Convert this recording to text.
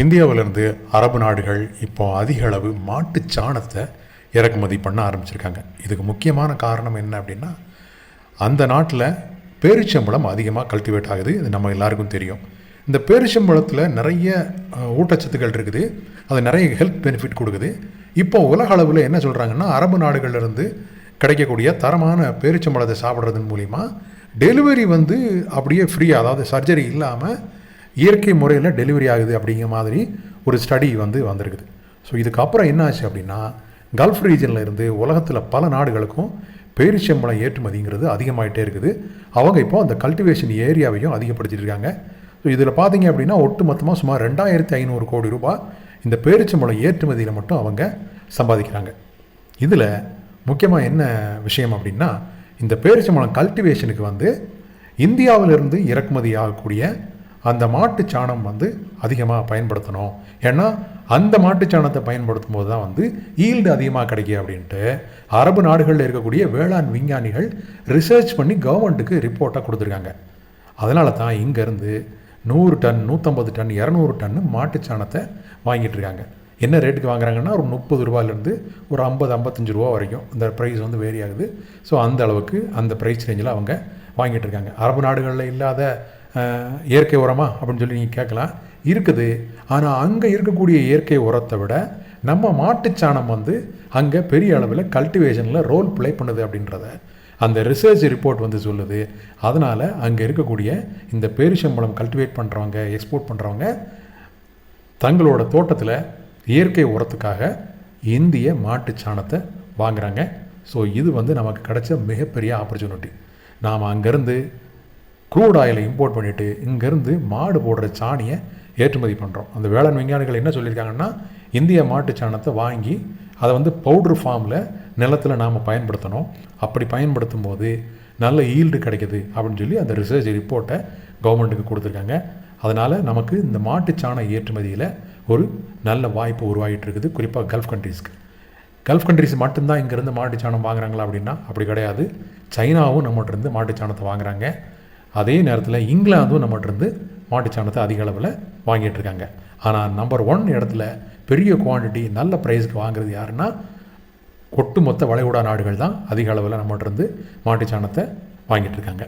இந்தியாவிலேருந்து அரபு நாடுகள் இப்போ அதிக அளவு மாட்டுச் சாணத்தை இறக்குமதி பண்ண ஆரம்பிச்சிருக்காங்க. இதுக்கு முக்கியமான காரணம் என்ன அப்படின்னா அந்த நாட்டில் பேரிச்சம்பழம் அதிகமாக கல்டிவேட் ஆகுது. இது நம்ம எல்லாருக்கும் தெரியும். இந்த பேரிச்சம்பழத்தில் நிறைய ஊட்டச்சத்துக்கள் இருக்குது. அது நிறைய ஹெல்த் பெனிஃபிட் கொடுக்குது. இப்போ உலக அளவில் என்ன சொல்கிறாங்கன்னா அரபு நாடுகள்லேருந்து கிடைக்கக்கூடிய தரமான பேரிச்சம்பழத்தை சாப்பிட்றதன் மூலிமா டெலிவரி வந்து அப்படியே ஃப்ரீ அதாவது சர்ஜரி இல்லாமல் இயற்கை முறையில் டெலிவரி ஆகுது அப்படிங்கிற மாதிரி ஒரு ஸ்டடி வந்து வந்திருக்குது. ஸோ இதுக்கப்புறம் என்ன ஆச்சு அப்படின்னா கல்ஃப் ரீஜனில் இருந்து உலகத்தில் பல நாடுகளுக்கும் பேரிச்சம்பளம் ஏற்றுமதிங்கிறது அதிகமாகிட்டே இருக்குது. அவங்க இப்போ அந்த கல்டிவேஷன் ஏரியாவையும் அதிகப்படுத்திட்டுருக்காங்க ஸோ இதில் பார்த்தீங்க அப்படின்னா ஒட்டு மொத்தமாக சுமார் ரெண்டாயிரத்தி ஐநூறு கோடி ரூபாய் இந்த பேரிச்சம்பளம் ஏற்றுமதியில் மட்டும் அவங்க சம்பாதிக்கிறாங்க. இதில் முக்கியமாக என்ன விஷயம் அப்படின்னா இந்த பேரிச்சம்பளம் கல்டிவேஷனுக்கு வந்து இந்தியாவிலிருந்து இறக்குமதி ஆகக்கூடிய அந்த மாட்டுச் சாணம் வந்து அதிகமாக பயன்படுத்தணும். ஏன்னா அந்த மாட்டுச் சாணத்தை பயன்படுத்தும் போது தான் வந்து ஈல்டு அதிகமாக கிடைக்கும் அப்படின்ட்டு அரபு நாடுகளில் இருக்கக்கூடிய வேளாண் விஞ்ஞானிகள் ரிசர்ச் பண்ணி கவர்மெண்ட்டுக்கு ரிப்போர்ட்டாக கொடுத்துருக்காங்க. அதனால தான் இங்கேருந்து நூறு டன் நூற்றம்பது டன் இரநூறு டன்னு மாட்டுச் சாணத்தை வாங்கிட்டு இருக்காங்க. என்ன ரேட்டுக்கு வாங்குறாங்கன்னா ஒரு முப்பது ரூபாயிலேருந்து ஒரு ஐம்பது ஐம்பத்தஞ்சு ரூபா வரைக்கும் இந்த ப்ரைஸ் வந்து வேரி ஆகுது. ஸோ அந்த அளவுக்கு அந்த ப்ரைஸ் ரேஞ்சில் அவங்க வாங்கிட்டு இருக்காங்க. அரபு நாடுகளில் இல்லாத இயற்கை உரமா அப்படின்னு சொல்லி நீங்கள் கேட்கலாம். இருக்குது. ஆனால் அங்கே இருக்கக்கூடிய இயற்கை உரத்தை விட நம்ம மாட்டுச்சாணம் வந்து அங்கே பெரிய அளவில் கல்டிவேஷனில் ரோல் ப்ளே பண்ணுது அப்படின்றத அந்த ரிசர்ச் ரிப்போர்ட் வந்து சொல்லுது. அதனால் அங்கே இருக்கக்கூடிய இந்த பேரிச்சம்பழம் கல்டிவேட் பண்ணுறவங்க எக்ஸ்போர்ட் பண்ணுறவங்க தங்களோட தோட்டத்தில் இயற்கை உரத்துக்காக இந்திய மாட்டுச் சாணத்தை வாங்குறாங்க. ஸோ இது வந்து நமக்கு கிடைச்ச மிகப்பெரிய ஆப்பர்ச்சுனிட்டி நாம் அங்கேருந்து க்ரூட் ஆயிலை இம்போர்ட் பண்ணிவிட்டு இங்கேருந்து மாடு போடுற சாணியை ஏற்றுமதி பண்ணுறோம் அந்த வேளாண் விஞ்ஞானிகள் என்ன சொல்லியிருக்காங்கன்னா இந்திய மாட்டுச் சாணத்தை வாங்கி அதை வந்து பவுட்ரு ஃபார்மில் நிலத்தில் நாம் பயன்படுத்தணும். அப்படி பயன்படுத்தும் போது நல்ல ஈல்டு கிடைக்கிது அப்படின்னு சொல்லி அந்த ரிசர்ச் ரிப்போர்ட்டை கவர்மெண்ட்டுக்கு கொடுத்துருக்காங்க. அதனால் நமக்கு இந்த மாட்டுச்சாண ஏற்றுமதியில் ஒரு நல்ல வாய்ப்பு உருவாகிட்டு இருக்குது. குறிப்பாக கல்ஃப் கண்ட்ரீஸ்க்கு கல்ஃப் கண்ட்ரிஸ் மட்டும்தான் இங்கேருந்து மாட்டுச் சாணம் வாங்குறாங்களா அப்படின்னா அப்படி கிடையாது. சைனாவும் நம்மகிட்ட இருந்து மாட்டுச் சாணத்தை வாங்குறாங்க. அதே நேரத்தில் இங்கிலாந்தும் நம்மகிட்டருந்து மாட்டுச்சாணத்தை மாட்டுச் சாணத்தை அதிக அளவில் வாங்கிட்டு இருக்காங்க. ஆனால் நம்பர் ஒன் இடத்துல பெரிய குவாண்டிட்டி நல்ல ப்ரைஸ்க்கு வாங்குறது யாருன்னா ஒட்டுமொத்த வளைகுடா நாடுகள் தான் அதிக அளவில் நம்மகிட்டருந்து மாட்டுச்சாணத்தை மாட்டுச் சாணத்தை வாங்கிட்டு இருக்காங்க.